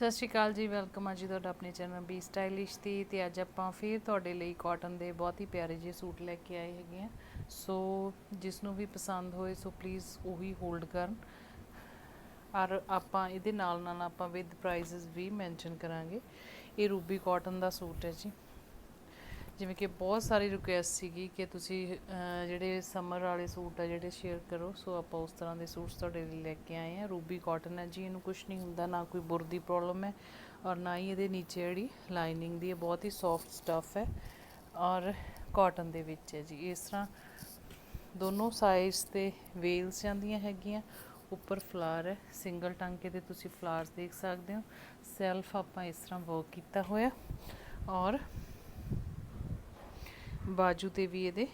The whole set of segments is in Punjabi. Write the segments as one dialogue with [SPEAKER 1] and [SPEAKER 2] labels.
[SPEAKER 1] ਸਤਿ ਸ਼੍ਰੀ ਅਕਾਲ ਜੀ, ਵੈਲਕਮ ਆ ਜੀ ਤੁਹਾਡਾ ਆਪਣੇ ਚੈਨਲ ਬੀ ਸਟਾਈਲਿਸ਼ 'ਤੇ, ਤੇ ਅੱਜ ਆਪਾਂ ਫਿਰ ਤੁਹਾਡੇ ਲਈ ਕਾਟਨ ਦੇ ਬਹੁਤ ਹੀ ਪਿਆਰੇ ਜਿਹੇ ਸੂਟ ਲੈ ਕੇ ਆਏ ਹੈਗੇ ਆ। ਸੋ ਜਿਸ ਨੂੰ ਵੀ ਪਸੰਦ ਹੋਏ, ਸੋ ਪਲੀਜ਼ ਉਹੀ ਹੋਲਡ ਕਰਨ। ਔਰ ਆਪਾਂ ਇਹਦੇ ਨਾਲ ਨਾਲ ਆਪਾਂ ਵਿਦ ਪ੍ਰਾਈਸਸ ਵੀ ਮੈਂਸ਼ਨ ਕਰਾਂਗੇ। ਇਹ ਰੂਬੀ ਕਾਟਨ ਦਾ ਸੂਟ ਹੈ ਜੀ। ਜਿਵੇਂ ਕਿ ਬਹੁਤ ਸਾਰੀ ਰਿਕੁਐਸਟ ਸੀਗੀ ਕਿ ਤੁਸੀਂ ਜਿਹੜੇ ਸਮਰ ਵਾਲੇ ਸੂਟ ਆ ਜਿਹੜੇ ਸ਼ੇਅਰ ਕਰੋ, ਸੋ ਆਪਾਂ ਉਸ ਤਰ੍ਹਾਂ ਦੇ ਸੂਟਸ ਤੁਹਾਡੇ ਲਈ ਲੈ ਕੇ ਆਏ ਆ। ਰੂਬੀ ਕਾਟਨ ਹੈ ਜੀ, ਇਹਨੂੰ ਕੁਝ ਨਹੀਂ ਹੁੰਦਾ, ਨਾ ਕੋਈ ਬੁਰ ਦੀ ਪ੍ਰੋਬਲਮ ਹੈ ਔਰ ਨਾ ਹੀ ਇਹਦੇ ਨੀਚੇ ਜਿਹੜੀ ਲਾਈਨਿੰਗ ਦੀ ਹੈ ਬਹੁਤ ਹੀ ਸੌਫਟ ਸਟੱਫ ਹੈ ਔਰ ਕਾਟਨ ਦੇ ਵਿੱਚ ਹੈ ਜੀ। ਇਸ ਤਰ੍ਹਾਂ ਦੋਨੋਂ ਸਾਈਜ਼ ਤੇ ਵੇਲਸ ਜਾਂਦੀਆਂ ਹੈਗੀਆਂ, ਉੱਪਰ ਫਲਾਰ ਹੈ ਸਿੰਗਲ ਟਾਂਕੇ ਤੇ ਤੁਸੀਂ ਫਲਾਰਸ ਦੇਖ ਸਕਦੇ ਹੋ। ਸੈਲਫ ਆਪਾਂ ਇਸ ਤਰ੍ਹਾਂ ਵਰਕ ਕੀਤਾ ਹੋਇਆ ਔਰ ਬਾਜੂ ਤੇ ਵੀ ਇਹਦੇ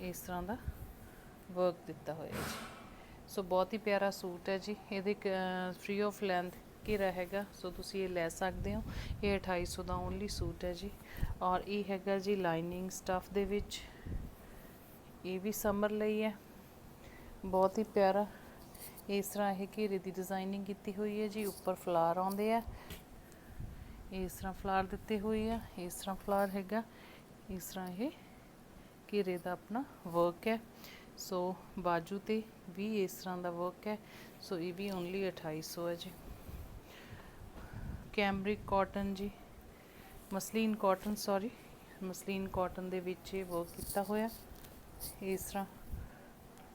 [SPEAKER 1] ਇਸ ਤਰ੍ਹਾਂ ਦਾ ਵਰਕ ਦਿੱਤਾ ਹੋਇਆ ਜੀ। ਸੋ ਬਹੁਤ ਹੀ ਪਿਆਰਾ ਸੂਟ ਹੈ ਜੀ। ਇਹਦੇ ਫ੍ਰੀ ਆਫ ਲੈਂਥ ਘੇਰਾ ਹੈਗਾ। ਸੋ ਤੁਸੀਂ ਇਹ ਲੈ ਸਕਦੇ ਹੋ। ਇਹ 2800 ਦਾ ਓਨਲੀ ਸੂਟ ਹੈ ਜੀ। ਔਰ ਇਹ ਹੈਗਾ ਜੀ ਲਾਈਨਿੰਗ ਸਟਫ ਦੇ ਵਿੱਚ। ਇਹ ਵੀ ਸਮਰ ਲਈ ਹੈ। ਬਹੁਤ ਹੀ ਪਿਆਰਾ ਇਸ ਤਰ੍ਹਾਂ ਇਹ ਘੇਰੇ ਦੀ ਡਿਜ਼ਾਈਨਿੰਗ ਕੀਤੀ ਹੋਈ ਹੈ ਜੀ। ਉੱਪਰ ਫਲਾਰ ਆਉਂਦੇ ਆ। ਇਸ ਤਰ੍ਹਾਂ ਫਲਾਰ ਦਿੱਤੇ ਹੋਏ ਆ, ਇਸ ਤਰ੍ਹਾਂ ਫਲਾਰ ਹੈਗਾ, ਇਸ ਤਰ੍ਹਾਂ ਇਹ ਘੇਰੇ ਦਾ ਆਪਣਾ ਵਰਕ ਹੈ। ਸੋ ਬਾਜੂ ਤੇ ਵੀ ਇਸ ਤਰ੍ਹਾਂ ਦਾ ਵਰਕ ਹੈ। ਸੋ ਇਹ ਵੀ ਓਨਲੀ 2800 ਹੈ ਜੀ। ਕੈਮਰਿਕ ਕਾਟਨ ਜੀ। Muslin cotton sorry muslin cotton ਦੇ ਵਿੱਚ ਇਹ ਵਰਕ ਕੀਤਾ ਹੋਇਆ। ਇਸ ਤਰ੍ਹਾਂ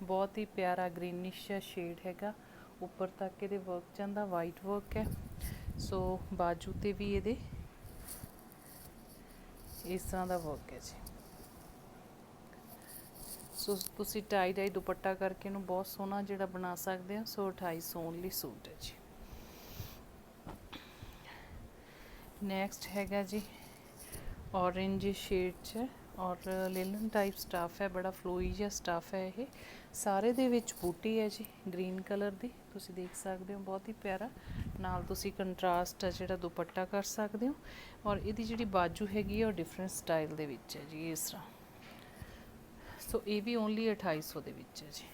[SPEAKER 1] ਬਹੁਤ ਹੀ ਪਿਆਰਾ ਗ੍ਰੀਨਿਸ਼ ਸ਼ੇਡ ਹੈਗਾ। ਉੱਪਰ ਤੱਕ ਇਹਦੇ ਵਰਕ ਜਾਂਦਾ ਵਾਈਟ ਵਰਕ ਹੈ। ਸੋ ਬਾਜੂ ਤੇ ਵੀ ਇਹਦੇ। ਇਸ ਤਰ੍ਹਾਂ ਦਾ ਵਰਕ ਹੈ ਜੀ। ਸੋ ਤੁਸੀਂ ਟਾਈ ਡਾਈ ਦੁਪੱਟਾ ਕਰਕੇ ਇਹਨੂੰ ਬਹੁਤ ਸੋਹਣਾ ਜਿਹੜਾ ਬਣਾ ਸਕਦੇ ਹੋ, ਸੋ 2800 ਓਨਲੀ ਸੂਟ ਹੈ ਜੀ। ਨੈਕਸਟ ਹੈਗਾ ਜੀ, orange ਸ਼ੇਡ 'ਚ। ਔਰ ਲੇਲਨ ਟਾਈਪ ਸਟਾਫ ਹੈ, ਬੜਾ ਫਲੋਈ ਜਿਹਾ ਸਟਾਫ ਹੈ ਇਹ। ਸਾਰੇ ਦੇ ਵਿੱਚ ਬੂਟੀ ਹੈ ਜੀ ਗ੍ਰੀਨ ਕਲਰ ਦੀ। ਤੁਸੀਂ ਦੇਖ ਸਕਦੇ ਹੋ, ਬਹੁਤ ਹੀ ਪਿਆਰਾ। ਨਾਲ ਤੁਸੀਂ ਕੰਟਰਾਸਟ ਆ ਜਿਹੜਾ ਦੁਪੱਟਾ ਕਰ ਸਕਦੇ ਹੋ ਔਰ ਇਹਦੀ ਜਿਹੜੀ ਬਾਜੂ ਹੈਗੀ ਹੈ ਉਹ ਡਿਫਰੈਂਟ ਸਟਾਈਲ ਦੇ ਵਿੱਚ ਹੈ ਜੀ ਇਸ ਤਰ੍ਹਾਂ। ਸੋ ਇਹ ਵੀ ਓਨਲੀ 2800 ਦੇ ਵਿੱਚ ਹੈ ਜੀ।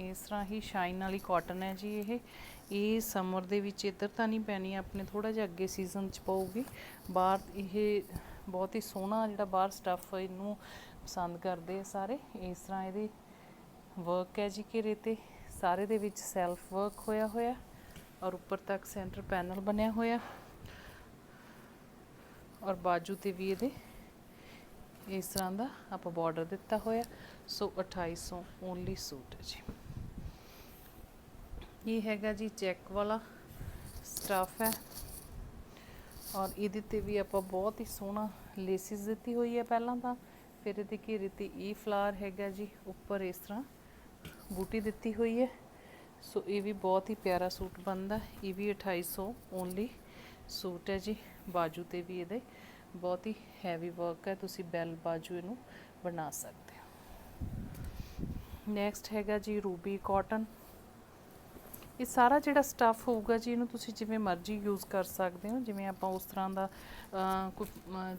[SPEAKER 1] ਇਸ ਤਰ੍ਹਾਂ ਹੀ ਸ਼ਾਈਨ ਵਾਲੀ ਕਾਟਨ ਹੈ ਜੀ ਇਹ। ਇਹ ਸਮਰ ਦੇ ਵਿੱਚ ਇੱਧਰ ਤਾਂ ਨਹੀਂ ਪੈਣੀ, ਆਪਣੇ ਥੋੜਾ ਜਿਹਾ ਅੱਗੇ ਸੀਜ਼ਨ ਚ ਪਊਗੀ। ਬਾਹਰ ਇਹ ਬਹੁਤ ਹੀ ਸੋਹਣਾ ਜਿਹੜਾ ਬਾਹਰ ਸਟੱਫ ਇਹਨੂੰ ਪਸੰਦ ਕਰਦੇ ਆ ਸਾਰੇ। ਇਸ ਤਰ੍ਹਾਂ ਇਹਦੇ ਵਰਕ ਹੈ ਜੀ ਘੇਰੇ ਤੇ। ਸਾਰੇ ਦੇ ਵਿੱਚ ਸੈਲਫ ਵਰਕ ਹੋਇਆ ਹੋਇਆ ਔਰ ਉੱਪਰ ਤੱਕ ਸੈਂਟਰ ਪੈਨਲ ਬਣਿਆ ਹੋਇਆ। ਔਰ ਬਾਜੂ ਤੇ ਵੀ ਇਹਦੇ, ਇਸ ਤਰ੍ਹਾਂ ਦਾ ਆਪਾਂ ਬਾਰਡਰ ਦਿੱਤਾ ਹੋਇਆ। ਸੋ 2800 ਓਨਲੀ ਸੂਟ ਹੈ ਜੀ। ਇਹ ਹੈਗਾ ਜੀ ਚੈੱਕ ਵਾਲਾ ਸਟਫ ਹੈ। ਔਰ ਇਹਦੇ ਤੇ ਵੀ ਆਪਾਂ ਬਹੁਤ ਹੀ ਸੋਹਣਾ ਲੇਸਿਸ ਦਿੱਤੀ ਹੋਈ ਹੈ ਪਹਿਲਾਂ ਤਾਂ। ਫਿਰ ਇਹਦੇ ਘੇਰੇ ਤੇ ਇਹ ਫਲਾਰ ਹੈਗਾ ਜੀ, ਉੱਪਰ ਇਸ ਤਰ੍ਹਾਂ ਬੂਟੀ ਦਿੱਤੀ ਹੋਈ ਹੈ। ਸੋ ਇਹ ਵੀ ਬਹੁਤ ਹੀ ਪਿਆਰਾ ਸੂਟ ਬਣਦਾ। ਇਹ ਵੀ 2800 ਓਨਲੀ ਸੂਟ ਹੈ ਜੀ। ਬਾਜੂ ਤੇ ਵੀ ਇਹਦੇ ਬਹੁਤ ਹੀ ਹੈਵੀ ਵਰਕ ਹੈ। ਤੁਸੀਂ ਬੈਲ ਬਾਜੂ ਇਹਨੂੰ ਬਣਾ ਸਕਦੇ ਹੋ। ਨੈਕਸਟ ਹੈਗਾ ਜੀ ਰੂਬੀ ਕਾਟਨ ਇਹ ਸਾਰਾ ਜਿਹੜਾ ਸਟੱਫ ਹੋਊਗਾ ਜੀ ਇਹਨੂੰ ਤੁਸੀਂ ਜਿਵੇਂ ਮਰਜ਼ੀ ਯੂਜ਼ ਕਰ ਸਕਦੇ ਹੋ। ਜਿਵੇਂ ਆਪਾਂ ਉਸ ਤਰ੍ਹਾਂ ਦਾ ਅਹ, ਕੋਈ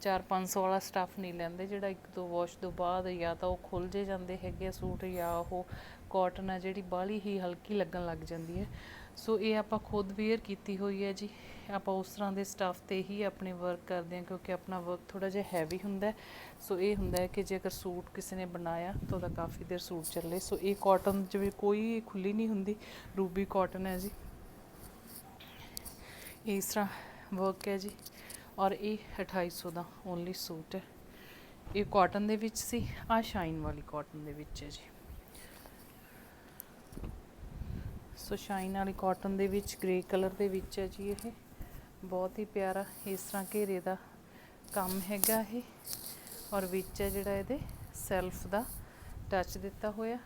[SPEAKER 1] 4-500 ਵਾਲਾ ਸਟੱਫ ਨਹੀਂ ਲੈਂਦੇ। ਜਿਹੜਾ ਇੱਕ ਦੋ ਵਾਸ਼ ਤੋਂ ਬਾਅਦ ਜਾਂ ਤਾਂ ਉਹ ਖੁੱਲ ਜੇ ਜਾਂਦੇ ਹੈਗੇ ਆ ਸੂਟ ਜਾਂ ਉਹ ਕਾਟਨ ਹੈ ਜਿਹੜੀ ਬਾਹਲੀ ਹੀ ਹਲਕੀ ਲੱਗਣ ਲੱਗ ਜਾਂਦੀ ਹੈ। ਸੋ ਇਹ ਆਪਾਂ ਖੁਦ ਵੇਅਰ ਕੀਤੀ ਹੋਈ ਹੈ ਜੀ। ਆਪਾਂ ਉਸ ਤਰ੍ਹਾਂ ਦੇ ਸਟੱਫ ਤੇ ਹੀ ਆਪਣੇ ਵਰਕ ਕਰਦੇ ਹਾਂ ਕਿਉਂਕਿ ਆਪਣਾ ਵਰਕ ਥੋੜਾ ਜਿਹਾ ਹੈਵੀ ਹੁੰਦਾ ਸੋ ਇਹ ਹੁੰਦਾ ਹੈ ਕਿ ਜੇਕਰ ਸੂਟ ਕਿਸੇ ਨੇ ਬਣਾਇਆ ਤਾਂ ਉਹਦਾ ਕਾਫੀ ਦੇਰ ਸੂਟ ਚੱਲੇ। ਸੋ ਇਹ ਕਾਟਨ ਜਿਵੇਂ ਕੋਈ ਖੁੱਲੀ ਨਹੀਂ ਹੁੰਦੀ, ਰੂਬੀ ਕਾਟਨ ਹੈ ਜੀ। ਇਸ ਤਰ੍ਹਾਂ ਵਰਕ ਹੈ ਜੀ ਔਰ ਇਹ 2800 ਦਾ ਓਨਲੀ ਸੂਟ ਹੈ। ਇਹ ਕਾਟਨ ਦੇ ਵਿੱਚ ਸੀ ਆ ਸ਼ਾਈਨ ਵਾਲੀ ਕਾਟਨ ਦੇ ਵਿੱਚ ਹੈ ਜੀ। ਸੋ ਸ਼ਾਈਨ ਵਾਲੀ ਕਾਟਨ ਦੇ ਵਿੱਚ ਗ੍ਰੇ ਕਲਰ ਦੇ ਵਿੱਚ ਹੈ ਜੀ ਇਹ। ਬਹੁਤ ਹੀ ਪਿਆਰਾ, ਇਸ ਤਰ੍ਹਾਂ ਘੇਰੇ ਦਾ ਕੰਮ ਹੈਗਾ ਇਹ। ਔਰ ਵਿੱਚ ਹੈ ਜਿਹੜਾ ਇਹਦੇ ਸੈਲਫ ਦਾ ਟੱਚ ਦਿੱਤਾ ਹੋਇਆ।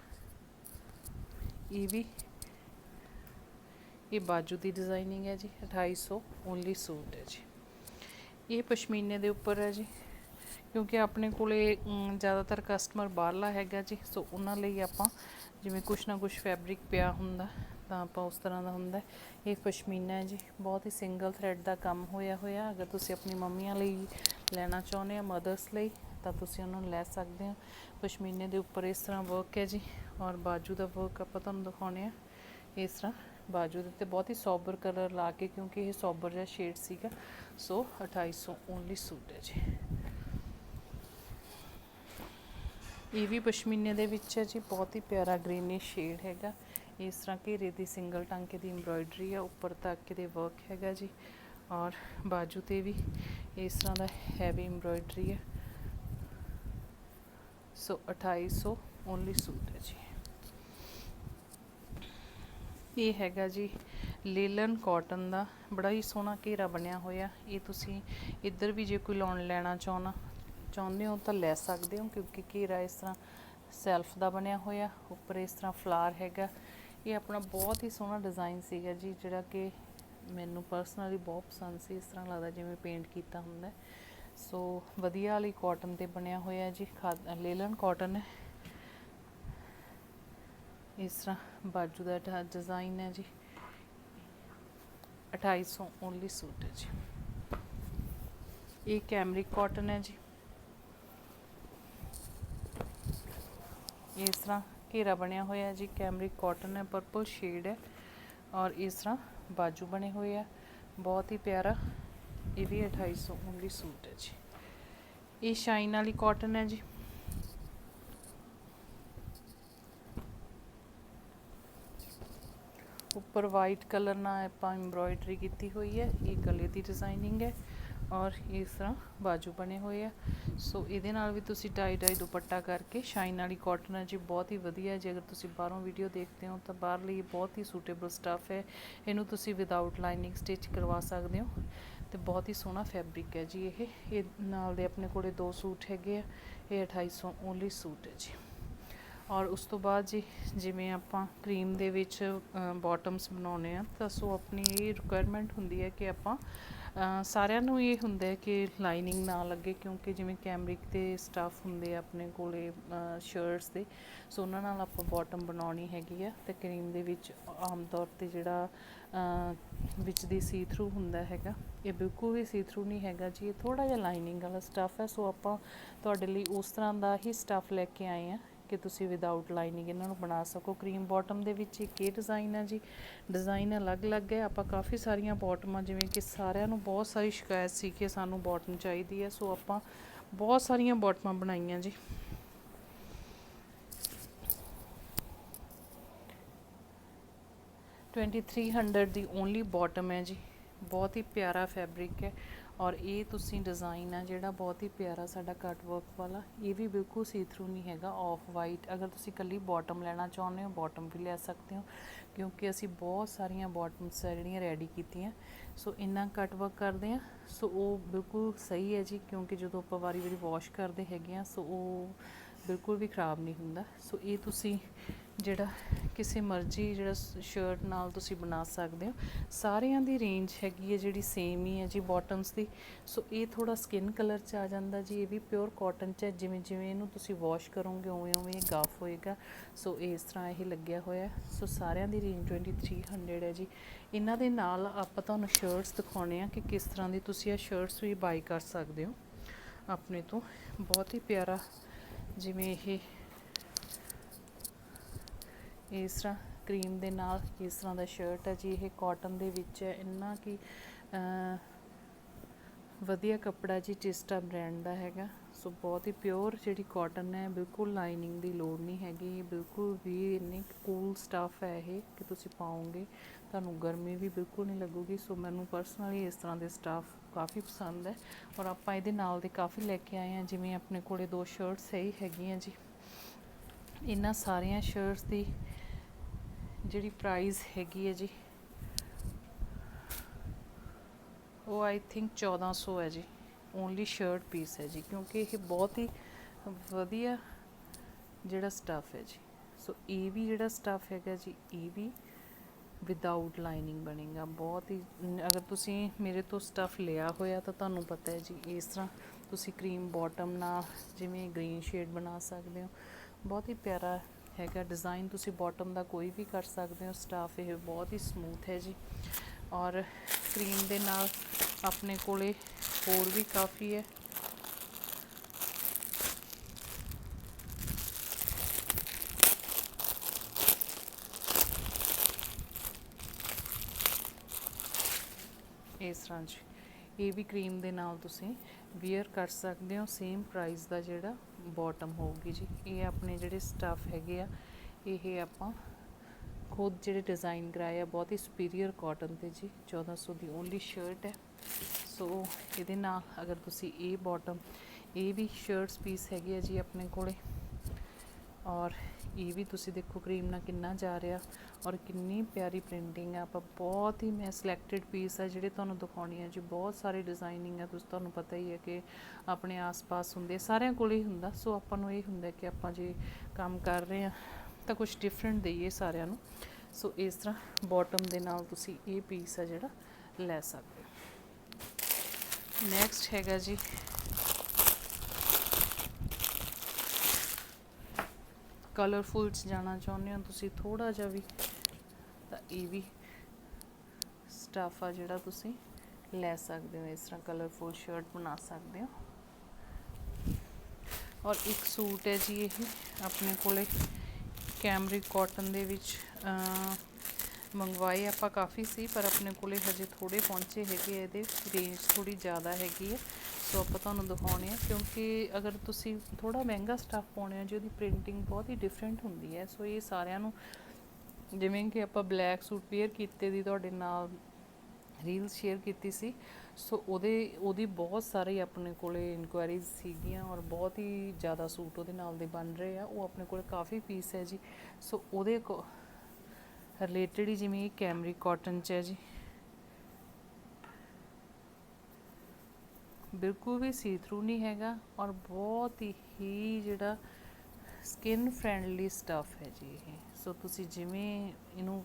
[SPEAKER 1] ਇਹ ਵੀ, ਇਹ ਬਾਜੂ ਦੀ ਡਿਜ਼ਾਈਨਿੰਗ ਹੈ ਜੀ 2800 ਓਨਲੀ ਸੂਟ ਹੈ ਜੀ। ਇਹ ਪਸ਼ਮੀਨੇ ਦੇ ਉੱਪਰ ਹੈ ਜੀ, ਕਿਉਂਕਿ ਆਪਣੇ ਕੋਲੇ ਜ਼ਿਆਦਾਤਰ ਕਸਟਮਰ ਬਾਹਰਲਾ ਹੈਗਾ ਜੀ, ਸੋ ਉਹਨਾਂ ਲਈ ਆਪਾਂ ਜਿਵੇਂ ਕੁਛ ਨਾ ਕੁਛ ਫੈਬਰਿਕ ਪਿਆ ਹੁੰਦਾ। ਤਾਂ ਆਪਾਂ ਉਸ ਤਰ੍ਹਾਂ ਦਾ ਹੁੰਦਾ ਇਹ ਪਸ਼ਮੀਨਾ ਹੈ ਜੀ। ਬਹੁਤ ਹੀ ਸਿੰਗਲ ਥਰੈਡ ਦਾ ਕੰਮ ਹੋਇਆ ਹੋਇਆ। ਅਗਰ ਤੁਸੀਂ ਆਪਣੀ ਮੰਮੀਆਂ ਲਈ ਲੈਣਾ ਚਾਹੁੰਦੇ ਆ ਮਦਰਸ ਲਈ, ਤਾਂ ਤੁਸੀਂ ਉਹਨਾਂ ਨੂੰ ਲੈ ਸਕਦੇ ਹੋ। ਪਸ਼ਮੀਨੇ ਦੇ ਉੱਪਰ ਇਸ ਤਰ੍ਹਾਂ ਵਰਕ ਹੈ ਜੀ। ਔਰ ਬਾਜੂ ਦਾ ਵਰਕ ਆਪਾਂ ਤੁਹਾਨੂੰ ਦਿਖਾਉਂਦੇ ਆ ਇਸ ਤਰ੍ਹਾਂ ਬਾਜੂ ਦੇ ਉੱਤੇ ਬਹੁਤ ਹੀ ਸੋਬਰ ਕਲਰ ਲਾ ਕੇ, ਕਿਉਂਕਿ ਇਹ ਸੋਬਰ ਜਿਹਾ ਸ਼ੇਡ ਸੀਗਾ। ਸੋ 2800 ਓਨਲੀ ਸੂਟ ਹੈ ਜੀ। ਇਹ ਵੀ ਪਸ਼ਮੀਨੇ ਦੇ ਵਿੱਚ ਹੈ ਜੀ। ਬਹੁਤ ਹੀ ਪਿਆਰਾ ਗ੍ਰੀਨਿਸ਼ ਸ਼ੇਡ ਹੈਗਾ। ਇਸ ਤਰ੍ਹਾਂ ਘੇਰੇ ਦੀ ਸਿੰਗਲ ਟਾਂਕੇ ਦੀ ਐਮਬ੍ਰੋਇਡਰੀ ਆ, ਉੱਪਰ ਤੱਕ ਦੇ ਵਰਕ ਹੈਗਾ ਜੀ ਔਰ ਬਾਜੂ ਤੇ ਵੀ ਇਸ ਤਰ੍ਹਾਂ ਦਾ ਹੈਵੀ ਐਮਬ੍ਰੋਇਡਰੀ ਹੈ ਸੋ 2800 ਓਨਲੀ ਸੂਟ ਹੈ ਜੀ। ਇਹ ਹੈਗਾ ਜੀ ਲੇਲਨ ਕਾਟਨ ਦਾ, ਬੜਾ ਹੀ ਸੋਹਣਾ ਘੇਰਾ ਬਣਿਆ ਹੋਇਆ। ਇਹ ਤੁਸੀਂ ਇੱਧਰ ਵੀ ਜੇ ਕੋਈ ਲਾਉਣ ਲੈਣਾ ਚਾਹਣਾ ਚਾਹੁੰਦੇ ਹੋ ਤਾਂ ਲੈ ਸਕਦੇ ਹੋ ਕਿਉਂਕਿ ਘੇਰਾ ਇਸ ਤਰ੍ਹਾਂ ਸੈਲਫ ਦਾ ਬਣਿਆ ਹੋਇਆ, ਉੱਪਰ ਇਸ ਤਰ੍ਹਾਂ ਫਲਾਰ ਹੈਗਾ। ਇਹ ਆਪਣਾ ਬਹੁਤ ਹੀ ਸੋਹਣਾ ਡਿਜ਼ਾਈਨ ਸੀਗਾ ਜੀ, ਜਿਹੜਾ ਕਿ ਮੈਨੂੰ ਪਰਸਨਲੀ ਬਹੁਤ ਪਸੰਦ ਸੀ, ਇਸ ਤਰ੍ਹਾਂ ਲੱਗਦਾ ਜਿਵੇਂ ਪੇਂਟ ਕੀਤਾ ਹੁੰਦਾ ਸੋ ਵਧੀਆ ਵਾਲੀ ਕਾਟਨ ਤੇ ਬਣਿਆ ਹੋਇਆ ਜੀ ਲੇਲਨ ਕਾਟਨ ਹੈ। ਇਸ ਤਰ੍ਹਾਂ ਬਾਜੂ ਦਾ ਡਿਜ਼ਾਈਨ ਹੈ ਜੀ। 2800 ਓਨਲੀ ਸੂਟ ਹੈ ਜੀ। ਇਹ ਕੈਮਰਿਕ ਕਾਟਨ ਹੈ ਜੀ। ਇਸ ਤਰ੍ਹਾਂ ਘੇਰਾ ਬਣਿਆ ਹੋਇਆ ਜੀ। ਕੈਮਰਿਕ ਕਾਟਨ ਹੈ ਪਰਪਲ ਸ਼ੇਡ ਹੈ ਔਰ ਇਸ ਤਰ੍ਹਾਂ ਬਾਜੂ ਬਣੇ ਹੋਏ ਆ। ਬਹੁਤ ਹੀ ਪਿਆਰਾ ਇਹ ਵੀ 2800 ਓਨਲੀ ਸੂਟ ਹੈ ਜੀ। ਇਹ ਸ਼ਾਈਨ ਵਾਲੀ ਕਾਟਨ ਹੈ ਜੀ। ਉੱਪਰ ਵਾਈਟ ਕਲਰ ਨਾਲ ਆਪਾਂ ਐਮਬ੍ਰੋਇਡਰੀ ਕੀਤੀ ਹੋਈ ਹੈ। ਇਹ ਗਲੇ ਦੀ ਡਿਜ਼ਾਈਨਿੰਗ ਹੈ। ਔਰ ਇਸ ਤਰ੍ਹਾਂ ਬਾਜੂ ਬਣੇ ਹੋਏ ਆ। ਸੋ ਇਹਦੇ ਨਾਲ ਵੀ ਤੁਸੀਂ ਟਾਈ ਟਾਈ ਦੁਪੱਟਾ ਕਰਕੇ ਸ਼ਾਈਨ ਵਾਲੀ ਕਾਟਨ ਹੈ ਜੀ, ਬਹੁਤ ਹੀ ਵਧੀਆ। ਜੇ ਅਗਰ ਤੁਸੀਂ ਬਾਹਰੋਂ ਵੀਡੀਓ ਦੇਖਦੇ ਹੋ ਤਾਂ ਬਾਹਰ ਲਈ ਬਹੁਤ ਹੀ ਸੂਟੇਬਲ ਸਟੱਫ ਹੈ। ਇਹਨੂੰ ਤੁਸੀਂ ਵਿਦਆਊਟ ਲਾਈਨਿੰਗ ਸਟਿਚ ਕਰਵਾ ਸਕਦੇ ਹੋ ਤੇ ਬਹੁਤ ਹੀ ਸੋਹਣਾ ਫੈਬਰਿਕ ਹੈ ਜੀ ਇਹ। ਇਹ ਨਾਲ ਦੇ ਆਪਣੇ ਕੋਲੇ ਦੋ ਸੂਟ ਹੈਗੇ ਆ। ਇਹ 2800 ਓਨਲੀ ਸੂਟ ਹੈ ਜੀ। ਔਰ ਉਸ ਤੋਂ ਬਾਅਦ ਜੀ, ਜਿਵੇਂ ਆਪਾਂ ਕਰੀਮ ਦੇ ਵਿੱਚ ਬਾਟਮਸ ਬਣਾਉਨੇ ਆ ਤਾਂ ਸੋ ਆਪਣੀ ਇਹ ਰਿਕੁਆਇਰਮੈਂਟ ਹੁੰਦੀ ਹੈ ਕਿ ਆਪਾਂ ਸਾਰਿਆਂ ਨੂੰ ਇਹ ਹੁੰਦਾ ਕਿ ਲਾਈਨਿੰਗ ਨਾ ਲੱਗੇ ਕਿਉਂਕਿ ਜਿਵੇਂ ਕੈਮਰਿਕ ਦੇ ਸਟਾਫ ਹੁੰਦੇ ਆ ਆਪਣੇ ਕੋਲੇ ਸ਼ਰਟਸ ਦੇ, ਸੋ ਉਹਨਾਂ ਨਾਲ ਆਪਾਂ ਬਾਟਮ ਬਣਾਉਣੀ ਹੈਗੀ ਆ ਤੇ ਕਰੀਮ ਦੇ ਵਿੱਚ ਆਮ ਤੌਰ ਤੇ ਜਿਹੜਾ ਵਿੱਚ ਦੀ ਸੀ ਥਰੂ ਹੁੰਦਾ ਹੈਗਾ, ਇਹ ਬਿਲਕੁਲ ਵੀ ਸੀ ਥਰੂ ਨਹੀਂ ਹੈਗਾ ਜੀ, ਇਹ ਥੋੜਾ ਜਿਹਾ ਲਾਈਨਿੰਗ ਵਾਲਾ ਸਟਾਫ ਹੈ, ਸੋ ਆਪਾਂ ਤੁਹਾਡੇ ਲਈ ਉਸ ਤਰ੍ਹਾਂ ਦਾ ਹੀ ਸਟਾਫ ਲੈ ਕੇ ਆਏ ਆ ਕਿ ਤੁਸੀਂ ਵਿਦਆਊਟ ਲਾਈਨਿੰਗ ਇਹਨਾਂ ਨੂੰ ਬਣਾ ਸਕੋ। ਕਰੀਮ ਬਾਟਮ ਦੇ ਵਿੱਚ ਇੱਕ ਇਹ ਡਿਜ਼ਾਈਨ ਹੈ ਜੀ। ਡਿਜ਼ਾਈਨ ਅਲੱਗ-ਅਲੱਗ ਹੈ। ਆਪਾਂ ਕਾਫੀ ਸਾਰੀਆਂ ਬਾਟਮਾਂ ਜਿਵੇਂ ਕਿ ਸਾਰਿਆਂ ਨੂੰ ਬਹੁਤ ਸਾਰੀ ਸ਼ਿਕਾਇਤ ਸੀ ਕਿ ਸਾਨੂੰ ਬਾਟਮ ਚਾਹੀਦੀ ਹੈ। ਸੋ ਆਪਾਂ ਬਹੁਤ ਸਾਰੀਆਂ ਬਾਟਮਾਂ ਬਣਾਈਆਂ ਜੀ। ਟਵੈਂਟੀ ਥ੍ਰੀ ਹੰਡਰਡ ਦੀ ਓਨਲੀ ਬਾਟਮ ਹੈ ਜੀ। ਬਹੁਤ ਹੀ ਪਿਆਰਾ ਫੈਬਰਿਕ ਹੈ। ਔਰ ਇਹ ਤੁਸੀਂ ਡਿਜ਼ਾਈਨ ਆ ਜਿਹੜਾ ਬਹੁਤ ਹੀ ਪਿਆਰਾ ਸਾਡਾ ਕੱਟ ਵਰਕ ਵਾਲਾ, ਇਹ ਵੀ ਬਿਲਕੁਲ ਸੀ ਥਰੂ ਨਹੀਂ ਹੈਗਾ ਆਫ ਵਾਈਟ ਅਗਰ ਤੁਸੀਂ ਕੱਲੀ ਬਾਟਮ ਲੈਣਾ ਚਾਹੁੰਦੇ ਹੋ ਬਾਟਮ ਵੀ ਲੈ ਸਕਦੇ ਹੋ, ਕਿਉਂਕਿ ਅਸੀਂ ਬਹੁਤ ਸਾਰੀਆਂ ਬਾਟਮਸ ਜਿਹੜੀਆਂ ਰੈਡੀ ਕੀਤੀਆਂ। ਸੋ ਇੰਨਾ ਕੱਟ ਵਰਕ ਕਰਦੇ ਆ। ਸੋ ਉਹ ਬਿਲਕੁਲ ਸਹੀ ਹੈ ਜੀ, ਕਿਉਂਕਿ ਜਦੋਂ ਆਪਾਂ ਵਾਰੀ ਵਾਰੀ ਵਾਸ਼ ਕਰਦੇ ਹੈਗੇ ਆ ਸੋ ਉਹ ਬਿਲਕੁਲ ਵੀ ਖਰਾਬ ਨਹੀਂ ਹੁੰਦਾ। ਸੋ ਇਹ ਤੁਸੀਂ ਜਿਹੜਾ ਕਿਸੇ ਮਰਜ਼ੀ ਜਿਹੜਾ ਸ਼ਰਟ ਨਾਲ ਤੁਸੀਂ ਬਣਾ ਸਕਦੇ ਹੋ। ਸਾਰਿਆਂ ਦੀ ਰੇਂਜ ਹੈਗੀ ਹੈ ਜਿਹੜੀ ਸੇਮ ਹੀ ਹੈ ਜੀ ਬਾਟਮਸ ਦੀ। ਸੋ ਇਹ ਥੋੜਾ ਸਕਿਨ ਕਲਰ ਚ ਆ ਜਾਂਦਾ ਜੀ, ਇਹ ਵੀ ਪਿਓਰ ਕਾਟਨ ਚ ਹੈ। ਜਿਵੇਂ ਜਿਵੇਂ ਇਹਨੂੰ ਤੁਸੀਂ ਵਾਸ਼ ਕਰੋਗੇ, ਉਵੇਂ ਉਵੇਂ ਇਹ ਗਾਫ ਹੋਏਗਾ। ਸੋ ਇਸ ਤਰ੍ਹਾਂ ਇਹ ਲੱਗਿਆ ਹੋਇਆ ਸੋ ਸਾਰਿਆਂ ਦੀ ਰੇਂਜ 2300 ਹੈ ਜੀ। ਇਹਨਾਂ ਦੇ ਨਾਲ ਆਪਾਂ ਤੁਹਾਨੂੰ ਸ਼ਰਟਸ ਦਿਖਾਉਣੇ ਆ ਕਿ ਕਿਸ ਤਰ੍ਹਾਂ ਦੀ ਤੁਸੀਂ ਇਹ ਸ਼ਰਟਸ ਵੀ ਬਾਈ ਕਰ ਸਕਦੇ ਹੋ। ਆਪਣੇ ਤੋਂ। ਬਹੁਤ ਹੀ ਪਿਆਰਾ ਜਿਵੇਂ ਇਹ ਇਸ ਤਰ੍ਹਾਂ ਕਰੀਮ ਦੇ ਨਾਲ ਇਸ ਤਰ੍ਹਾਂ ਦਾ ਸ਼ਰਟ ਹੈ ਜੀ, ਇਹ ਕਾਟਨ ਦੇ ਵਿੱਚ ਹੈ। ਇੰਨਾ ਕਿ ਵਧੀਆ ਕੱਪੜਾ ਜੀ ਟਿਸਟਾ ਬ੍ਰਾਂਡ ਦਾ ਹੈਗਾ। ਸੋ ਬਹੁਤ ਹੀ ਪਿਓਰ ਜਿਹੜੀ ਕਾਟਨ ਹੈ, ਬਿਲਕੁਲ ਲਾਈਨਿੰਗ ਦੀ ਲੋੜ ਨਹੀਂ ਹੈਗੀ। ਬਿਲਕੁਲ ਵੀ ਇੰਨੀ ਕੂਲ ਸਟੱਫ ਹੈ ਇਹ ਕਿ ਤੁਸੀਂ ਪਾਓਗੇ, ਤੁਹਾਨੂੰ ਗਰਮੀ ਵੀ ਬਿਲਕੁਲ ਨਹੀਂ ਲੱਗੂਗੀ। ਸੋ ਮੈਨੂੰ ਪਰਸਨਲੀ ਇਸ ਤਰ੍ਹਾਂ ਦੇ ਸਟੱਫ ਕਾਫੀ ਪਸੰਦ ਹੈ। ਔਰ ਆਪਾਂ ਇਹਦੇ ਨਾਲ ਦੇ ਕਾਫੀ ਲੈ ਕੇ ਆਏ ਹਾਂ, ਜਿਵੇਂ ਆਪਣੇ ਕੋਲੇ ਦੋ ਸ਼ਰਟਸ ਸਹੀ ਹੈਗੀਆਂ ਜੀ। ਇਹਨਾਂ ਸਾਰੀਆਂ ਸ਼ਰਟਸ ਦੀ ਜਿਹੜੀ ਪ੍ਰਾਈਸ ਹੈਗੀ ਹੈ ਜੀ, ਉਹ ਆਈ ਥਿੰਕ 1400 ਹੈ ਜੀ। ਓਨਲੀ ਸ਼ਰਟ ਪੀਸ ਹੈ ਜੀ, ਕਿਉਂਕਿ ਇਹ ਬਹੁਤ ਹੀ ਵਧੀਆ ਜਿਹੜਾ ਸਟੱਫ ਹੈ ਜੀ। ਸੋ ਇਹ ਵੀ ਜਿਹੜਾ ਸਟੱਫ ਹੈਗਾ ਜੀ, ਇਹ ਵੀ ਵਿਦਆਊਟ ਲਾਈਨਿੰਗ ਬਣੇਗਾ। ਬਹੁਤ ਹੀ ਅਗਰ ਤੁਸੀਂ ਮੇਰੇ ਤੋਂ ਸਟੱਫ ਲਿਆ ਹੋਇਆ ਤਾਂ ਤੁਹਾਨੂੰ ਪਤਾ ਹੈ ਜੀ, ਇਸ ਤਰ੍ਹਾਂ ਤੁਸੀਂ ਕਰੀਮ ਬਾਟਮ ਨਾਲ ਜਿਵੇਂ ਗ੍ਰੀਨ ਸ਼ੇਡ ਬਣਾ ਸਕਦੇ ਹੋ। ਬਹੁਤ ਹੀ ਪਿਆਰਾ ਹੈਗਾ ਡਿਜ਼ਾਈਨ ਤੁਸੀਂ ਬਾਟਮ ਦਾ ਕੋਈ ਵੀ ਕਰ ਸਕਦੇ ਹੋ ਸਟਾਫ ਇਹ ਬਹੁਤ ਹੀ ਸਮੂਥ ਹੈ ਜੀ। ਔਰ ਕਰੀਮ ਦੇ ਨਾਲ ਆਪਣੇ ਕੋਲੇ ਹੋਰ ਵੀ ਕਾਫੀ ਹੈ। ਇਸ ਤਰ੍ਹਾਂ ਜੀ। ਇਹ ਵੀ ਕਰੀਮ ਦੇ ਨਾਲ ਤੁਸੀਂ ਵੇਅਰ ਕਰ ਸਕਦੇ ਹੋ ਸੇਮ ਪ੍ਰਾਈਸ ਦਾ ਜਿਹੜਾ ਬਾਟਮ ਹੋਊਗੀ ਜੀ। ਇਹ ਆਪਣੇ ਜਿਹੜੇ ਸਟੱਫ ਹੈਗੇ ਆ, ਇਹ ਆਪਾਂ ਖੁਦ ਜਿਹੜੇ ਡਿਜ਼ਾਈਨ ਕਰਾਏ ਆ, ਬਹੁਤ ਹੀ ਸੁਪੀਰੀਅਰ ਕਾਟਨ ਤੇ ਜੀ। 1400 ਦੀ ਓਨਲੀ ਸ਼ਰਟ ਹੈ। ਸੋ ਇਹਦੇ ਨਾਲ ਅਗਰ ਤੁਸੀਂ ਇਹ ਬਾਟਮ ਇਹ ਵੀ ਸ਼ਰਟਸ ਪੀਸ ਹੈਗੇ ਆ ਜੀ ਆਪਣੇ ਕੋਲੇ। ਔਰ ਇਹ ਵੀ ਤੁਸੀਂ ਦੇਖੋ, ਕਰੀਮ ਨਾਲ ਕਿੰਨਾ ਜਾ ਰਿਹਾ। ਔਰ ਕਿੰਨੀ ਪਿਆਰੀ ਪ੍ਰਿੰਟਿੰਗ ਆ, ਆਪਾਂ ਬਹੁਤ ਹੀ ਮੈਂ ਸਿਲੈਕਟਡ ਪੀਸ ਆ ਜਿਹੜੇ ਤੁਹਾਨੂੰ ਦਿਖਾਉਣੀ ਆ ਜੀ। ਬਹੁਤ ਸਾਰੇ ਡਿਜ਼ਾਈਨਿੰਗ ਆ, ਤੁਸੀਂ ਤੁਹਾਨੂੰ ਪਤਾ ਹੀ ਹੈ ਕਿ ਆਪਣੇ ਆਸ-ਪਾਸ ਹੁੰਦੇ ਸਾਰਿਆਂ ਕੋਲ ਹੀ ਹੁੰਦਾ। ਸੋ ਆਪਾਂ ਨੂੰ ਇਹ ਹੁੰਦਾ ਕਿ ਆਪਾਂ ਜੇ ਕੰਮ ਕਰ ਰਹੇ ਆ, ਤਾਂ ਕੁਝ ਡਿਫਰੈਂਟ ਦਈਏ ਸਾਰਿਆਂ ਨੂੰ। ਸੋ ਇਸ ਤਰ੍ਹਾਂ ਬਾਟਮ ਦੇ ਨਾਲ ਤੁਸੀਂ ਇਹ ਪੀਸ ਆ ਜਿਹੜਾ ਲੈ ਸਕਦੇ ਹੋ। ਨੈਕਸਟ ਹੈਗਾ ਜੀ। ਕਲਰਫੁਲ ਚ ਜਾਣਾ ਚਾਹੁੰਦੇ ਹੋ ਤੁਸੀਂ ਥੋੜਾ ਜਿਹਾ ਵੀ ਇਹ ਵੀ ਸਟਾਫ ਆ ਜਿਹੜਾ ਤੁਸੀਂ ਲੈ ਸਕਦੇ ਹੋ, ਇਸ ਤਰ੍ਹਾਂ ਕਲਰਫੁਲ ਸ਼ਰਟ ਬਣਾ ਸਕਦੇ ਹੋ। ਔਰ ਇੱਕ ਸੂਟ ਹੈ ਜੀ ਇਹ, ਆਪਣੇ ਕੋਲੇ ਕੈਮਰਿਕ ਕਾਟਨ ਦੇ ਵਿੱਚ ਮੰਗਵਾਏ ਆਪਾਂ ਕਾਫੀ ਸੀ, ਪਰ ਆਪਣੇ ਕੋਲੇ ਹਜੇ ਥੋੜੇ ਪਹੁੰਚੇ ਹੈਗੇ ਇਹਦੇ ਰੇਂਜ ਥੋੜੀ ਜ਼ਿਆਦਾ ਹੈਗੀ ਹੈ ਸੋ ਆਪਾਂ ਤੁਹਾਨੂੰ ਦਿਖਾਉਣੇ ਆ, ਕਿਉਂਕਿ ਅਗਰ ਤੁਸੀਂ ਥੋੜਾ ਮਹਿੰਗਾ ਸਟੱਫ ਪਾਉਣੇ ਆ, ਜੀ ਉਹਦੀ ਪ੍ਰਿੰਟਿੰਗ ਬਹੁਤ ਹੀ ਡਿਫਰੈਂਟ ਹੁੰਦੀ ਹੈ, ਸੋ ਇਹ ਸਾਰਿਆਂ ਨੂੰ ਜਿਵੇਂ ਕਿ ਆਪਾਂ ਬਲੈਕ ਸੂਟ ਪੇਅਰ ਕੀਤੇ ਦੀ ਤੁਹਾਡੇ ਨਾਲ ਰੀਲ ਸ਼ੇਅਰ ਕੀਤੀ ਸੀ, ਸੋ ਉਹਦੇ, ਉਹਦੀ ਬਹੁਤ ਸਾਰੇ ਆਪਣੇ ਕੋਲੇ ਇਨਕੁਆਇਰੀਜ਼ ਸੀਗੀਆਂ ਔਰ ਬਹੁਤ ਹੀ ਜ਼ਿਆਦਾ ਸੂਟ ਉਹਦੇ ਨਾਲ ਦੇ ਬਣ ਰਹੇ ਆ, ਉਹ ਆਪਣੇ ਕੋਲ ਕਾਫੀ ਪੀਸ ਹੈ ਜੀ। ਸੋ ਉਹਦੇ ਰਿਲੇਟਡ ਹੀ ਜਿਵੇਂ ਇਹ ਕੈਮਰਿਕ ਕਾਟਨ ਚ ਹੈ ਜੀ। ਬਿਲਕੁਲ ਵੀ ਸੀ ਥਰੂ ਨਹੀਂ ਹੈਗਾ ਔਰ ਬਹੁਤ ਹੀ ਜਿਹੜਾ ਸਕਿਨ ਫ੍ਰੈਂਡਲੀ ਸਟਫ ਹੈ ਜੀ ਇਹ। ਸੋ ਤੁਸੀਂ ਜਿਵੇਂ ਇਹਨੂੰ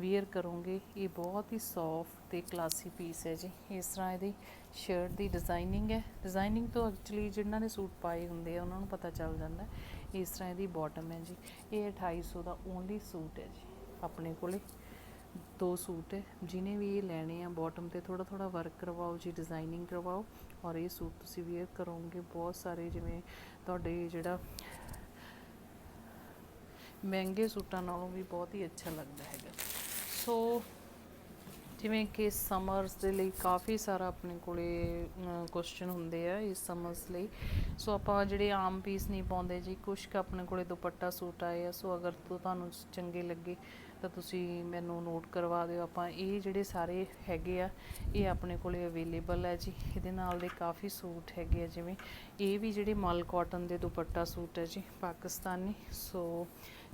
[SPEAKER 1] ਵੀਅਰ ਕਰੋਗੇ, ਇਹ ਬਹੁਤ ਹੀ ਸੌਫਟ ਤੇ ਕਲਾਸੀ ਪੀਸ ਹੈ ਜੀ। ਇਸ ਤਰ੍ਹਾਂ ਇਹਦੀ ਸ਼ਰਟ ਦੀ ਡਿਜ਼ਾਈਨਿੰਗ ਹੈ। ਡਿਜ਼ਾਈਨਿੰਗ ਤੋਂ ਐਕਚੁਅਲੀ ਜਿਨ੍ਹਾਂ ਨੇ ਸੂਟ ਪਾਏ ਹੁੰਦੇ ਆ, ਉਹਨਾਂ ਨੂੰ ਪਤਾ ਚੱਲ ਜਾਂਦਾ ਇਸ ਤਰ੍ਹਾਂ ਇਹਦੀ ਬਾਟਮ ਹੈ ਜੀ। ਇਹ 2800 ਦਾ ਓਨਲੀ ਸੂਟ ਹੈ ਜੀ, ਆਪਣੇ ਕੋਲੇ। ਦੋ ਸੂਟ ਹੈ। ਜਿਹਨੇ ਵੀ ਇਹ ਲੈਣੇ ਆ ਬਾਟਮ ਤੇ ਥੋੜਾ ਥੋੜਾ ਵਰਕ ਕਰਵਾਓ ਜੀ ਡਿਜ਼ਾਈਨਿੰਗ ਕਰਵਾਓ। ਔਰ ਇਹ ਸੂਟ ਤੁਸੀਂ ਵੇਅਰ ਕਰੋਗੇ। ਬਹੁਤ ਸਾਰੇ ਜਿਵੇਂ ਤੁਹਾਡੇ ਜਿਹੜਾ ਮਹਿੰਗੇ ਸੂਟਾਂ ਨਾਲੋਂ ਵੀ ਬਹੁਤ ਹੀ ਅੱਛਾ ਲੱਗਦਾ ਹੈਗਾ। ਸੋ ਜਿਵੇਂ ਕਿ ਸਮਰਸ ਦੇ ਲਈ ਕਾਫੀ ਸਾਰਾ ਆਪਣੇ ਕੋਲੇ ਕੁਐਸਚਨ ਹੁੰਦੇ ਆ ਇਸ ਸਮਰਸ ਲਈ। ਸੋ ਆਪਾਂ ਜਿਹੜੇ ਆਮ ਪੀਸ ਨਹੀਂ ਪਾਉਂਦੇ ਜੀ, ਕੁਛ ਕੁ ਆਪਣੇ ਕੋਲੇ ਦੁਪੱਟਾ ਸੂਟ ਆਏ ਆ। ਸੋ ਅਗਰ ਤੋਂ ਤੁਹਾਨੂੰ ਚੰਗੇ ਲੱਗੇ, ਤਾਂ ਤੁਸੀਂ ਮੈਨੂੰ ਨੋਟ ਕਰਵਾ ਦਿਓ। ਆਪਾਂ ਇਹ ਜਿਹੜੇ ਸਾਰੇ ਹੈਗੇ ਆ, ਇਹ ਆਪਣੇ ਕੋਲੇ ਅਵੇਲੇਬਲ ਹੈ ਜੀ। ਇਹਦੇ ਨਾਲ ਦੇ ਕਾਫੀ ਸੂਟ ਹੈਗੇ ਆ, ਜਿਵੇਂ ਇਹ ਵੀ ਜਿਹੜੇ ਮਲ ਕਾਟਨ ਦੇ ਦੁਪੱਟਾ ਸੂਟ ਹੈ ਜੀ, ਪਾਕਿਸਤਾਨੀ। ਸੋ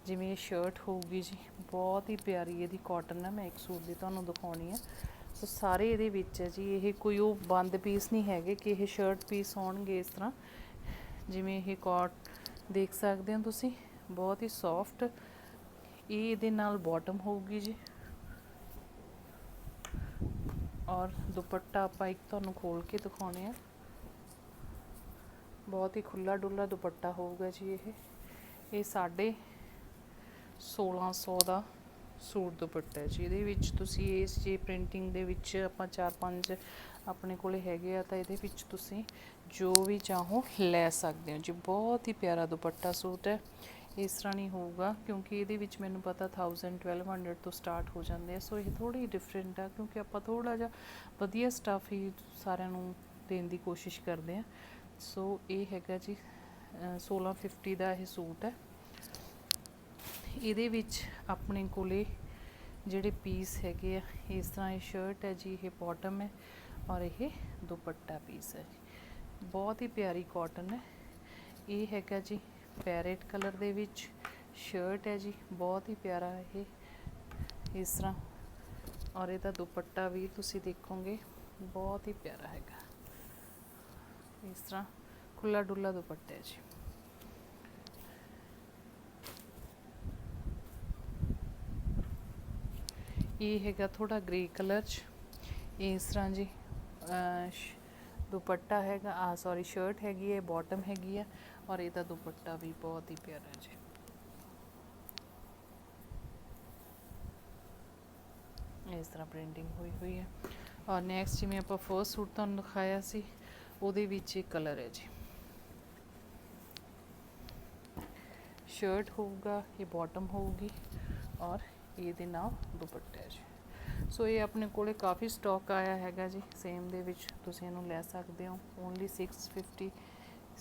[SPEAKER 1] ਜਿਵੇਂ ਇਹ ਸ਼ਰਟ ਹੋਊਗੀ ਜੀ, ਬਹੁਤ ਹੀ ਪਿਆਰੀ ਇਹਦੀ ਕਾਟਨ ਹੈ ਮੈਂ ਇੱਕ ਸੂਟ ਦੀ ਤੁਹਾਨੂੰ ਦਿਖਾਉਣੀ ਆ। ਸੋ ਸਾਰੇ ਇਹਦੇ ਵਿੱਚ ਹੈ ਜੀ, ਇਹ ਕੋਈ ਉਹ ਬੰਦ ਪੀਸ ਨਹੀਂ ਹੈਗੇ ਕਿ ਇਹ ਸ਼ਰਟ ਪੀਸ ਹੋਣਗੇ ਇਸ ਤਰ੍ਹਾਂ। ਜਿਵੇਂ ਇਹ ਕਾਟ ਦੇਖ ਸਕਦੇ ਹੋ ਤੁਸੀਂ, ਬਹੁਤ ਹੀ ਸੌਫਟ ਇਹ ਇਹਦੇ ਨਾਲ ਬਾਟਮ ਹੋਊਗੀ ਜੀ। ਔਰ ਦੁਪੱਟਾ ਆਪਾਂ ਇੱਕ ਤੁਹਾਨੂੰ ਖੋਲ ਕੇ ਦਿਖਾਉਣੇ ਆ। ਬਹੁਤ ਹੀ ਖੁੱਲਾ ਡੁੱਲਾ ਦੁਪੱਟਾ ਹੋਊਗਾ ਜੀ ਇਹ। ਇਹ ਸਾਡੇ 1600 ਦਾ ਸੂਟ ਦੁਪੱਟਾ ਜੀ। ਇਹਦੇ ਵਿੱਚ ਤੁਸੀਂ ਇਸ ਜੇ ਪ੍ਰਿੰਟਿੰਗ ਦੇ ਵਿੱਚ ਆਪਾਂ ਚਾਰ ਪੰਜ ਆਪਣੇ ਕੋਲੇ ਹੈਗੇ ਆ, ਤਾਂ ਇਹਦੇ ਵਿੱਚ ਤੁਸੀਂ ਜੋ ਵੀ ਚਾਹੋ ਲੈ ਸਕਦੇ ਹੋ ਜੀ। ਬਹੁਤ ਹੀ ਪਿਆਰਾ ਦੁਪੱਟਾ ਸੂਟ ਹੈ। ਇਸ ਤਰ੍ਹਾਂ ਨਹੀਂ ਹੋਊਗਾ, ਕਿਉਂਕਿ ਇਹਦੇ ਵਿੱਚ ਮੈਨੂੰ ਪਤਾ 1000 1200 ਤੋਂ ਸਟਾਰਟ ਹੋ ਜਾਂਦੇ ਆ। ਸੋ ਇਹ ਥੋੜੀ ਡਿਫਰੈਂਟ ਆ, ਕਿਉਂਕਿ ਆਪਾਂ ਥੋੜਾ ਜਿਹਾ ਵਧੀਆ ਸਟੱਫ ਹੀ ਸਾਰਿਆਂ ਨੂੰ ਦੇਣ ਦੀ ਕੋਸ਼ਿਸ਼ ਕਰਦੇ ਆ। ਸੋ ਇਹ ਹੈਗਾ ਜੀ, ਅਹ 1650 ਦਾ ਇਹ ਸੂਟ ਹੈ। ਇਹਦੇ ਵਿੱਚ ਆਪਣੇ ਕੋਲੇ ਜਿਹੜੇ ਪੀਸ ਹੈਗੇ ਆ, ਇਸ ਤਰ੍ਹਾਂ ਇਹ ਸ਼ਰਟ ਹੈ ਜੀ, ਇਹ ਬਾਟਮ ਹੈ ਔਰ ਇਹ ਦੁਪੱਟਾ ਪੀਸ ਹੈ ਜੀ। ਬਹੁਤ ਹੀ ਪਿਆਰੀ ਕਾਟਨ ਹੈ। ਇਹ ਹੈਗਾ ਜੀ ਪੈਰੇਟ ਕਲਰ ਦੇ ਵਿੱਚ ਸ਼ਰਟ ਹੈ ਜੀ, ਬਹੁਤ ਹੀ ਪਿਆਰਾ ਇਹ, ਇਸ ਤਰ੍ਹਾਂ। ਔਰ ਇਹਦਾ ਦੁਪੱਟਾ ਵੀ ਤੁਸੀਂ ਦੇਖੋਗੇ, ਬਹੁਤ ਹੀ ਪਿਆਰਾ ਹੈਗਾ। ਇਸ ਤਰ੍ਹਾਂ ਖੁੱਲਾ ਡੁੱਲਾ ਦੁਪੱਟਾ ਹੈ ਜੀ। ਇਹ ਹੈਗਾ ਥੋੜਾ ਗ੍ਰੇ ਕਲਰ ਚ। ਇਸ ਤਰ੍ਹਾਂ ਜੀ ਅਹ, ਸ਼- ਦੁਪੱਟਾ ਹੈਗਾ। ਆ ਸੌਰੀ ਸ਼ਰਟ ਹੈਗੀ ਹੈ ਬਾਟਮ ਹੈਗੀ ਹੈ ਔਰ ਇਹਦਾ ਦੁਪੱਟਾ ਵੀ ਬਹੁਤ ਹੀ ਪਿਆਰਾ ਹੈ ਜੀ। ਇਸ ਤਰ੍ਹਾਂ ਪ੍ਰਿੰਟਿੰਗ ਹੋਈ ਹੋਈ ਹੈ। ਔਰ ਨੈਕਸਟ ਜਿਵੇਂ ਆਪਾਂ ਫਰਸਟ ਸੂਟ ਤੁਹਾਨੂੰ ਦਿਖਾਇਆ ਸੀ ਉਹਦੇ ਵਿੱਚ ਇਹ ਕਲਰ ਹੈ ਜੀ। ਸ਼ਰਟ ਹੋਊਗਾ ਇਹ ਬਾਟਮ ਹੋਊਗੀ ਔਰ ਇਹਦੇ ਨਾਲ ਦੁਪੱਟਾ ਜੀ। ਸੋ ਇਹ ਆਪਣੇ ਕੋਲੇ ਕਾਫੀ ਸਟਾਕ ਆਇਆ ਹੈਗਾ ਜੀ। ਸੇਮ ਦੇ ਵਿੱਚ ਤੁਸੀਂ ਇਹਨੂੰ ਲੈ ਸਕਦੇ ਹੋ। ਓਨਲੀ 650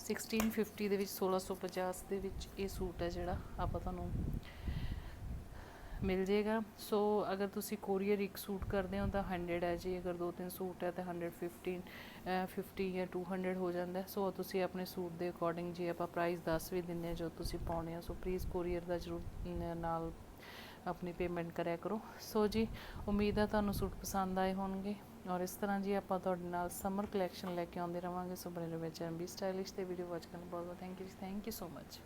[SPEAKER 1] 1650 ਦੇ ਵਿੱਚ 1650 ਦੇ ਵਿੱਚ ਇਹ ਸੂਟ ਹੈ ਜਿਹੜਾ ਆਪਾਂ ਤੁਹਾਨੂੰ ਮਿਲ ਜੇਗਾ ਸੋ ਅਗਰ ਤੁਸੀਂ ਕੋਰੀਅਰ ਇੱਕ ਸੂਟ ਕਰਦੇ ਹੋ ਤਾਂ 100 ਹੈ ਜੀ। ਅਗਰ ਦੋ ਤਿੰਨ ਸੂਟ ਹੈ ਤਾਂ 115 ਅਹ 50 ਜਾਂ 200 ਹੋ ਜਾਂਦਾ ਸੋ ਤੁਸੀਂ ਆਪਣੇ ਸੂਟ ਦੇ ਅਕੋਰਡਿੰਗ ਜੀ ਆਪਾਂ ਪ੍ਰਾਈਸ ਦੱਸ ਵੀ ਦਿੰਦੇ ਹਾਂ ਜੋ ਤੁਸੀਂ ਪਾਉਣੇ ਆ। ਸੋ ਪਲੀਜ਼ ਕੋਰੀਅਰ ਦਾ ਜ਼ਰੂਰ ਨਾਲ ਆਪਣੀ ਪੇਮੈਂਟ ਕਰਿਆ ਕਰੋ। ਸੋ ਜੀ, ਉਮੀਦ ਆ ਤੁਹਾਨੂੰ ਸੂਟ ਪਸੰਦ ਆਏ ਹੋਣਗੇ। ਔਰ ਇਸ ਤਰ੍ਹਾਂ ਜੀ ਆਪਾਂ ਤੁਹਾਡੇ ਨਾਲ ਸਮਰ ਕਲੈਕਸ਼ਨ ਲੈ ਕੇ ਆਉਂਦੇ ਰਵਾਂਗੇ। ਸੋ ਬਣੇ ਰਹੋ ਮੇਰੇ ਚੈਨਲ ਬੀ ਸਟਾਈਲਿਸ਼ ਤੇ ਵੀਡੀਓ ਵਾਚ ਕਰਨ ਬਹੁਤ ਬਹੁਤ thank you thank you so much